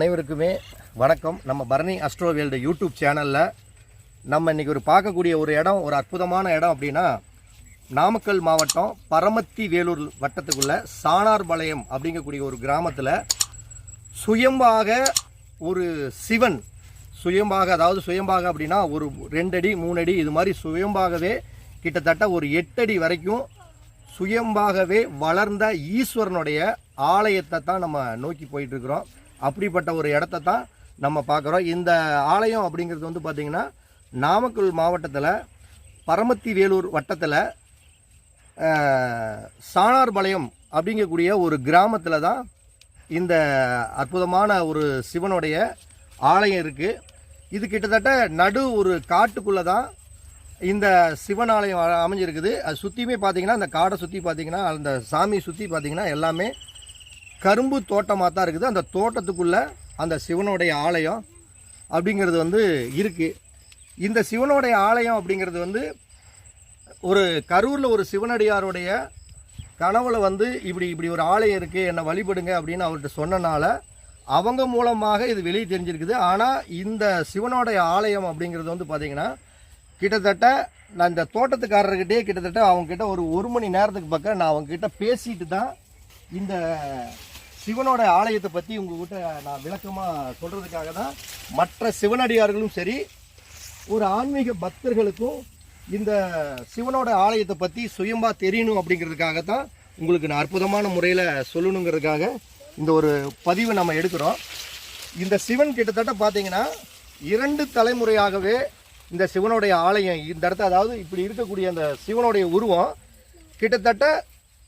அனைவருக்குமே வணக்கம். நம்ம பரணி அஸ்ட்ரோ வேல்டு யூடியூப் சேனலில் நம்ம இன்றைக்கி ஒரு பார்க்கக்கூடிய ஒரு இடம் ஒரு அற்புதமான இடம் அப்படின்னா நாமக்கல் மாவட்டம் பரமத்தி வேலூர் வட்டத்துக்குள்ளே சாணார்பாளையம் அப்படிங்கக்கூடிய ஒரு கிராமத்தில் சுயம்பாக ஒரு சிவன் சுயம்பாக அதாவது சுயம்பாக அப்படின்னா ஒரு ரெண்டடி மூணடி இது மாதிரி சுயம்பாகவே கிட்டத்தட்ட ஒரு எட்டடி வரைக்கும் சுயம்பாகவே வளர்ந்த ஈஸ்வரனுடைய ஆலயத்தை தான் நம்ம நோக்கி போயிட்டுருக்குறோம் அப்படிப்பட்ட ஒரு இடத்த தான் நம்ம பார்க்குறோம். இந்த ஆலயம் அப்படிங்கிறது வந்து பார்த்திங்கன்னா நாமக்கல் மாவட்டத்தில் பரமத்தி வேலூர் வட்டத்தில் சாணார்பாளையம் அப்படிங்கக்கூடிய ஒரு கிராமத்தில் தான் இந்த அற்புதமான ஒரு சிவனுடைய ஆலயம் இருக்குது இது கிட்டத்தட்ட நடு ஒரு காட்டுக்குள்ளே தான் இந்த சிவன் ஆலயம் அமைஞ்சிருக்குது. அது சுற்றியுமே பார்த்தீங்கன்னா அந்த காடை சுற்றி பார்த்தீங்கன்னா அந்த சாமியை சுற்றி பார்த்தீங்கன்னா எல்லாமே கரும்பு தோட்டமாக தான் இருக்குது. அந்த தோட்டத்துக்குள்ளே அந்த சிவனுடைய ஆலயம் அப்படிங்கிறது வந்து இருக்குது இந்த சிவனுடைய ஆலயம் அப்படிங்கிறது வந்து ஒரு கரூரில் ஒரு சிவனடியாருடைய கனவுல வந்து இப்படி இப்படி ஒரு ஆலயம் இருக்குது என்னை வழிபடுங்க அப்படின்னு அவர்கிட்ட சொன்னனால அவங்க மூலமாக இது வெளியே தெரிஞ்சிருக்குது. ஆனால் இந்த சிவனுடைய ஆலயம் அப்படிங்கிறது வந்து பார்த்திங்கன்னா கிட்டத்தட்ட நான் இந்த தோட்டத்துக்காரர்கிட்டே கிட்டத்தட்ட அவங்கக்கிட்ட ஒரு ஒரு மணி நேரத்துக்கு பக்கம் நான் அவங்கக்கிட்ட பேசிட்டு தான் இந்த சிவனோட ஆலயத்தை பற்றி உங்ககிட்ட நான் விளக்கமாக சொல்கிறதுக்காக தான் மற்ற சிவனடியார்களும் சரி ஒரு ஆன்மீக பக்தர்களுக்கும் இந்த சிவனோட ஆலயத்தை பற்றி சுயமாக தெரியணும் அப்படிங்கிறதுக்காக தான் உங்களுக்கு நான் அற்புதமான முறையில் சொல்லணுங்கிறதுக்காக இந்த ஒரு பதிவை நம்ம எடுக்கிறோம். இந்த சிவன் கிட்டத்தட்ட பார்த்தீங்கன்னா இரண்டு தலைமுறையாகவே இந்த சிவனுடைய ஆலயம் இந்த இடத்த அதாவது இப்படி இருக்கக்கூடிய அந்த சிவனுடைய உருவம் கிட்டத்தட்ட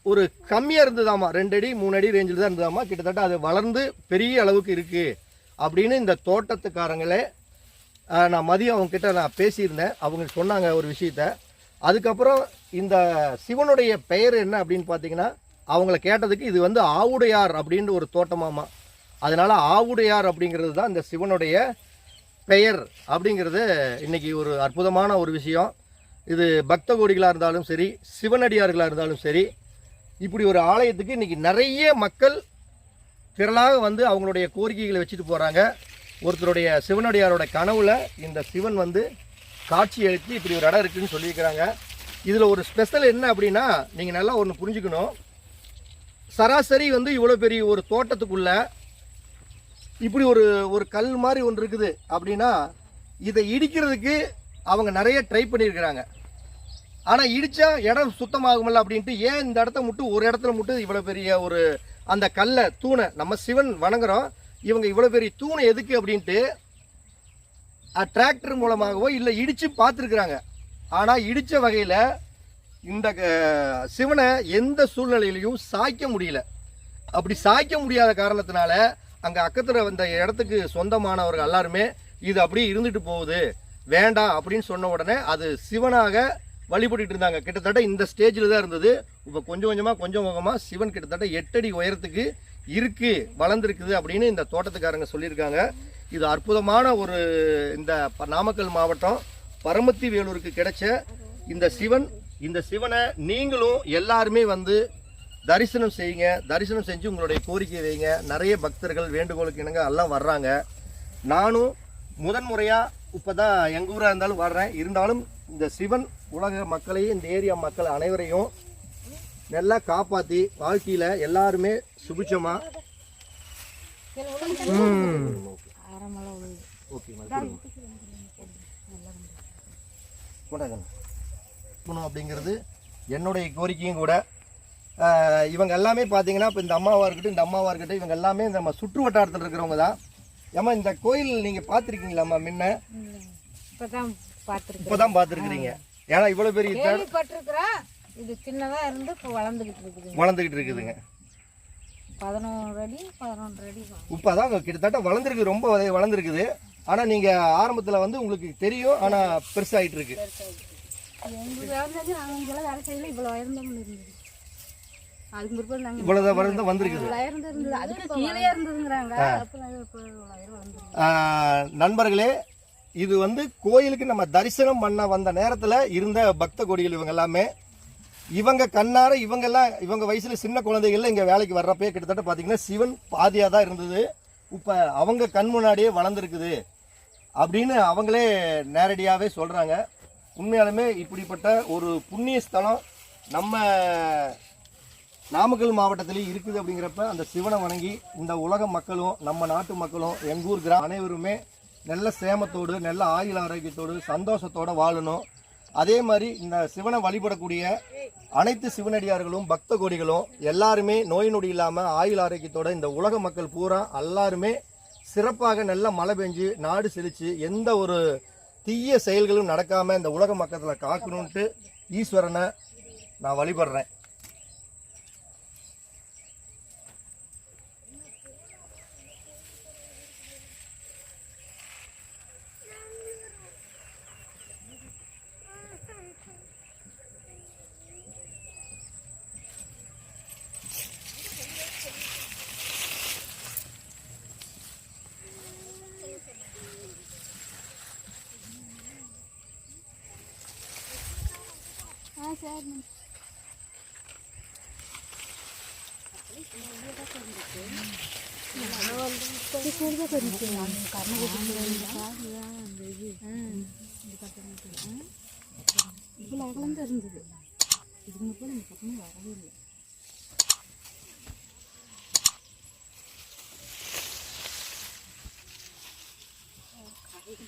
ஒரு கம்மியாக இருந்ததாமா ரெண்டு அடி மூணு அடி ரேஞ்சில் தான் இருந்ததாமா கிட்டத்தட்ட அது வளர்ந்து பெரிய அளவுக்கு இருக்குது அப்படின்னு இந்த தோட்டத்துக்காரங்களே நான் மதியம் அவங்கக்கிட்ட நான் பேசியிருந்தேன். அவங்க சொன்னாங்க ஒரு விஷயத்த. அதுக்கப்புறம் இந்த சிவனுடைய பெயர் என்ன அப்படின்னு பார்த்தீங்கன்னா அவங்கள கேட்டதுக்கு இது வந்து ஆவுடையார் அப்படின்ற ஒரு தோட்டமாமா அதனால் ஆவுடையார் அப்படிங்கிறது தான் இந்த சிவனுடைய பெயர் அப்படிங்கிறது இன்னைக்கு ஒரு அற்புதமான ஒரு விஷயம். இது பக்த கோடிகளாக இருந்தாலும் சரி சிவனடியார்களாக இருந்தாலும் சரி இப்படி ஒரு ஆலயத்துக்கு இன்றைக்கி நிறைய மக்கள் திரளாக வந்து அவங்களுடைய கோரிக்கைகளை வச்சுட்டு போகிறாங்க ஒருத்தருடைய சிவனடியாரோட கனவுல இந்த சிவன் வந்து காட்சி அளித்து இப்படி ஒரு இடம் இருக்குதுன்னு சொல்லியிருக்கிறாங்க. இதில் ஒரு ஸ்பெஷல் என்ன அப்படின்னா நீங்கள் நல்லா ஒன்று புரிஞ்சுக்கணும். சராசரி வந்து இவ்வளோ பெரிய ஒரு தோட்டத்துக்குள்ள இப்படி ஒரு ஒரு கல் மாதிரி ஒன்று இருக்குது அப்படின்னா இதை இடிக்கிறதுக்கு அவங்க நிறைய ட்ரை பண்ணியிருக்கிறாங்க. ஆனால் இடித்தா இடம் சுத்தமாகுமல்ல அப்படின்ட்டு ஏன் இந்த இடத்த மட்டும் ஒரு இடத்துல மட்டும் இவ்வளோ பெரிய ஒரு அந்த கல்லை தூணை நம்ம சிவன் வணங்குறோம். இவங்க இவ்வளோ பெரிய தூணை எதுக்கு அப்படின்ட்டு டிராக்டர் மூலமாகவோ இல்லை இடித்து பார்த்துருக்குறாங்க. ஆனால் இடித்த வகையில் இந்த க- சிவனை எந்த சூழ்நிலையிலையும் சாய்க்க முடியல. அப்படி சாய்க்க முடியாத காரணத்தினால அங்கே அக்கத்தில் வந்த இடத்துக்கு சொந்தமானவர்கள் எல்லாருமே இது அப்படியே இருந்துட்டு போகுது வேண்டாம் அப்படின்னு சொன்ன உடனே அது சிவனாக வழிபட்டுட்டு இருந்தாங்க. கிட்டத்தட்ட இந்த ஸ்டேஜில் தான் இருந்தது. இப்போ கொஞ்சம் கொஞ்சமாக கொஞ்சம் கொஞ்சமாக சிவன் கிட்டத்தட்ட எட்டடி உயரத்துக்கு இருக்கு வளர்ந்துருக்குது அப்படின்னு இந்த தோட்டத்துக்காரங்க சொல்லியிருக்காங்க. இது அற்புதமான ஒரு இந்த ப- நாமக்கல் மாவட்டம் பரமத்தி வேலூருக்கு கிடைச்ச இந்த சிவன். இந்த சிவனை நீங்களும் எல்லாருமே வந்து தரிசனம் செய்யுங்க. தரிசனம் செஞ்சு உங்களுடைய கோரிக்கை வைங்க. நிறைய பக்தர்கள் வேண்டுகோளுக்கு இணங்க எல்லாம் வர்றாங்க. நானும் முதன்முறையாக இப்போ தான் எங்கள் ஊராக இருந்தாலும் வர்றேன். இருந்தாலும் இந்த சிவன் உலக மக்களையும் இந்த ஏரியா மக்கள் அனைவரையும் நல்லா காப்பாற்றி வாழ்க்கையில் எல்லாருமே சுபிச்சமாக ஓகே அப்படிங்கிறது என்னுடைய கோரிக்கையும் கூட. இவங்க எல்லாமே பார்த்தீங்கன்னா இப்போ இந்த அம்மாவாக இருக்கட்டும் இந்த அம்மாவாக இருக்கட்டும் இவங்க எல்லாமே நம்ம சுற்று வட்டாரத்தில் இருக்கிறவங்க தான். ஏம்மா இந்த கோயில் நீங்கள் பார்த்துருக்கீங்களாம்மா முன்ன? இப்பதான் பார்த்துருக்குறீங்க. ஏன்னா இவ்வளோ பெரிய இது சின்னதா இருந்து இப்போ வளர்ந்துக்கிட்டு இருக்குதுங்க. பதினோரு அடி பதினொன்று அடி இப்போ அதான் கிட்டத்தட்ட வளர்ந்துருக்கு ரொம்ப வள- வளர்ந்துருக்குது. ஆனால் நீங்கள் ஆரம்பத்தில் வந்து உங்களுக்கு தெரியும் ஆனால் பெருசாகிட்டு இருக்கு எங்களுக்கு வளர்ந்தது நாங்கள் இங்கெல்லாம் வேலை செய்யல இவ்வளோ உயர்ந்தவங்க இருந்தது. அதுக்கு பிற்பாடு நாங்கள் இவ்வளோதான் வளர்ந்து வந்திருக்குது நண்பர்களே இது வந்து கோயிலுக்கு நம்ம தரிசனம் பண்ண வந்த நேரத்தில் இருந்த பக்த கொடிகள் இவங்க எல்லாமே. இவங்க கண்ணார இவங்கெல்லாம் இவங்க வயசில் சின்ன குழந்தைகள்ல இங்கே வேலைக்கு வர்றப்பே கிட்டத்தட்ட பார்த்தீங்கன்னா சிவன் பாதியாக தான் இருந்தது. இப்போ அவங்க கண் முன்னாடியே வளர்ந்துருக்குது அப்படின்னு அவங்களே நேரடியாகவே சொல்கிறாங்க உண்மையாலுமே இப்படிப்பட்ட ஒரு புண்ணிய ஸ்தலம் நம்ம நாமக்கல் மாவட்டத்திலேயே இருக்குது அப்படிங்கிறப்ப அந்த சிவனை வணங்கி இந்த உலக மக்களும் நம்ம நாட்டு மக்களும் எங்கூர் கிராம அனைவருமே நல்ல சேமத்தோடு நல்ல ஆயுள் ஆரோக்கியத்தோடு சந்தோஷத்தோடு வாழணும். அதே மாதிரி இந்த சிவனை வழிபடக்கூடிய அனைத்து சிவனடியார்களும் பக்த கொடிகளும் எல்லாருமே நோய் நொடி இல்லாமல் ஆயுள் ஆரோக்கியத்தோட இந்த உலக மக்கள் பூரா எல்லாருமே சிறப்பாக நல்ல மழை பெஞ்சு நாடு செழித்து எந்த ஒரு தீய செயல்களும் நடக்காமல் இந்த உலக மக்கத்தில் காக்கணுன்ட்டு ஈஸ்வரனை நான் வழிபடுறேன். ஆ சரி இவ்வளோ அகலம் தெரிஞ்சது இதுக்கு மட்டும்